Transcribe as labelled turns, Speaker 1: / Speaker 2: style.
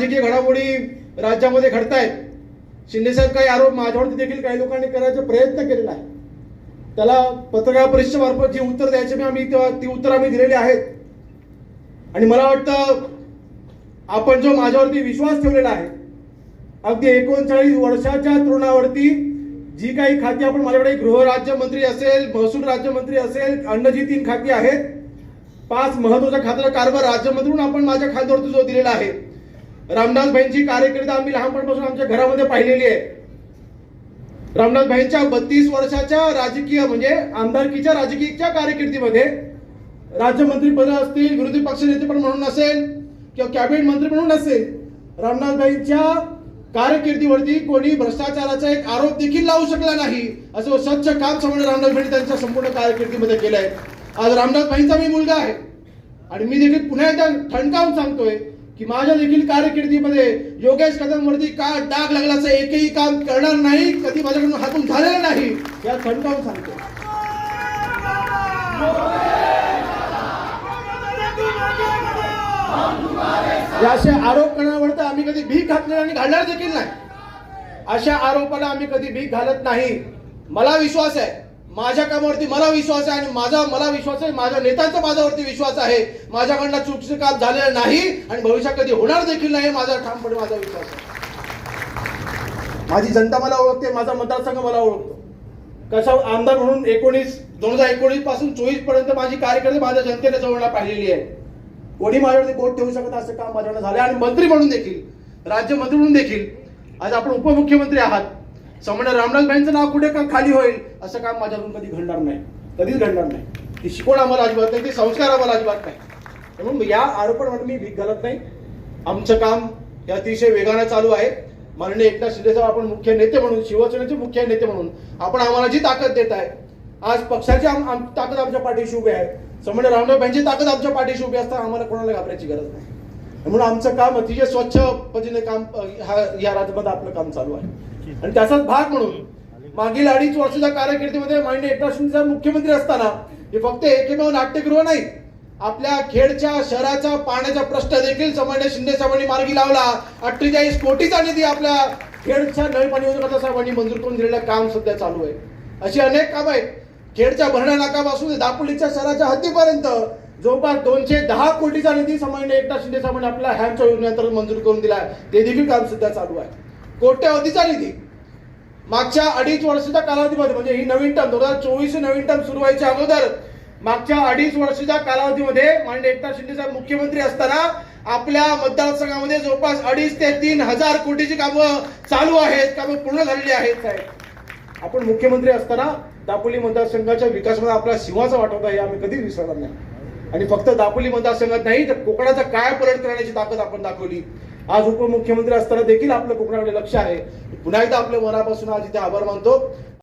Speaker 1: राजकीय घडामोडी राज्यामध्ये घडतायत. शिंदेसाहेब काही आरोप माझ्यावरती देखील काही लोकांनी करायचा प्रयत्न केलेला आहे. त्याला पत्रकार परिषदेमार्फत जी उत्तर द्यायचे मी आम्ही तेव्हा ती उत्तर आम्ही दिलेली आहेत. आणि मला वाटतं आपण जो माझ्यावरती विश्वास ठेवलेला आहे अगदी एकोणचाळीस वर्षाच्या तरुणावरती जी काही खाती आपण माझ्याकडे गृहराज्यमंत्री असेल महसूल राज्यमंत्री असेल अन्न जी तीन खाती आहेत पाच महत्त्वाच्या खात्याचा कारभार राज्यमंत्री म्हणून आपण माझ्या खात्यावरती जो दिलेला आहे रामदास भाईंची कार्यकिर्द आम्ही लहानपणापासून आमच्या घरामध्ये पाहिलेली आहे. रामदास भाईंच्या बत्तीस वर्षाच्या राजकीय म्हणजे आमदारकीच्या राजकीयच्या कार्यकिर्दीमध्ये राज्यमंत्री पद असतील विरोधी पक्ष नेते पण म्हणून असेल किंवा कॅबिनेट मंत्री म्हणून असेल रामनाथ भाईंच्या कारकिर्दीवरती कोणी भ्रष्टाचाराचा एक आरोप देखील लावू शकला नाही असं स्वच्छ काम समोर रामनाथ भाई त्यांच्या संपूर्ण कारकिर्दीमध्ये केलंय. आज रामदासबाईंचा भाईंचा मी मुलगा आहे. आणि मी देखील पुन्हा एकदा ठणकावून सांगतोय की माझ्या देखील कारकिर्दीमध्ये योगेश कदमवरती का डाग लागल्याचं एकही काम करणार नाही कधी माझ्याकडून हातून झालेलं नाही या ठणकावून सांगतो. असे आरोप करण्यावर तर आम्ही कधी भीक घातलेला आणि घालणार देखील नाही. अशा आरोपाला आम्ही कधी भीक घालत नाही. मला विश्वास आहे माझ्या कामावरती मला विश्वास आहे आणि माझा मला विश्वास आहे माझ्या नेत्यांचा माझ्यावरती विश्वास आहे. माझ्याकडनं चुकीचं काम झालेलं नाही आणि भविष्यात कधी होणार देखील नाही माझा ठामपणे माझा विश्वास आहे. माझी जनता मला ओळखते माझा मतदारसंघ मला ओळखतो. कसा आमदार म्हणून एकोणीस दोन हजार एकोणीसपासून चोवीसपर्यंत माझी कार्यकर्ते माझ्या जनतेने जवळला पाहिलेली आहे. कोणी माझ्यावरती बोट ठेवू शकत असं काम माझ्याकडे झालं आणि मंत्री म्हणून देखील राज्यमंत्री म्हणून देखील. आज आपण उपमुख्यमंत्री आहात. सामान्य रामनाथ भाईंचं नाव कुठे? का खाली होईल? असं काम माझ्याकडून कधी घडणार नाही. कधीच घडणार नाही. ती शिकवण आम्हाला अजिबात नाही ती संस्कार आम्हाला अजिबात नाही. म्हणून या आरोपांवर मी भीक घालत नाही. आमचं काम हे अतिशय वेगानं चालू आहे. माननीय एकनाथ शिंदे साहेब आपण मुख्य नेते म्हणून शिवसेनेचे मुख्य नेते म्हणून आपण आम्हाला जी ताकद देत आहे आज पक्षाची आम- ताकद आमच्या पाठीशी उभी आहे. सामान्य रामदेव ताकद आमच्या पाठीशी उभी असताना आम्हाला कोणाला घाबरायची गरज नाही. म्हणून आमचं काम अतिशय स्वच्छ पद्धतीने काम हा या राज्यामध्ये आपलं काम चालू आहे. आणि त्याचाच भाग म्हणून मागील अडीच वर्षाच्या कारकिर्दीमध्ये माइंड एकनाथ शिंदे मुख्यमंत्री असताना हे फक्त एकमेव नाट्यगृह नाही आपल्या खेडच्या शहराचा पाण्याचा प्रश्न देखील सामान्य शिंदे साहेबांनी मार्गी लावला. अठ्ठेचाळीस कोटीचा निधी आपल्या खेडच्या नळ पाणी योजना साहेबांनी मंजूर करून दिलेलं काम सध्या चालू आहे. अशी अनेक कामं आहेत. खेडच्या भरणा नाकापासून दापोलीच्या शहराच्या हद्दीपर्यंत जवळपास दोनशे दहा कोटीचा निधी सामान्य एकनाथ शिंदे साहेबांनी आपल्या हॅमच्या योजनेअंतर्गत मंजूर करून दिला आहे. ते देखील काम सध्या चालू आहे. कोट्यवधीचा निधी मागच्या अडीच वर्षाच्या कालावधीमध्ये म्हणजे ही नवीन टर्म दोन हजार चोवीस नवीन टर्म सुरू व्हायच्या अगोदर मागच्या अडीच वर्षाच्या कालावधीमध्ये माननीय एकनाथ शिंदे साहेब मुख्यमंत्री असताना आपल्या मतदारसंघामध्ये जवळपास अडीच ते तीन हजार कोटीची कामं चालू आहेत कामं पूर्ण झालेली आहेत साहेब. आपण मुख्यमंत्री असताना दापोली मतदारसंघाच्या विकासामध्ये आपला शिवाचा वाटवता हे आम्ही कधीच विसरणार नाही. आणि फक्त दापोली मतदारसंघात नाही तर कोकणाचा काय पलट करण्याची ताकद आपण दाखवली. आज उपमुख्यमंत्री असताना देखील आपलं कोकणाकडे लक्ष आहे. पुन्हा एकदा आपल्या मनापासून आज इथे आभार मानतो.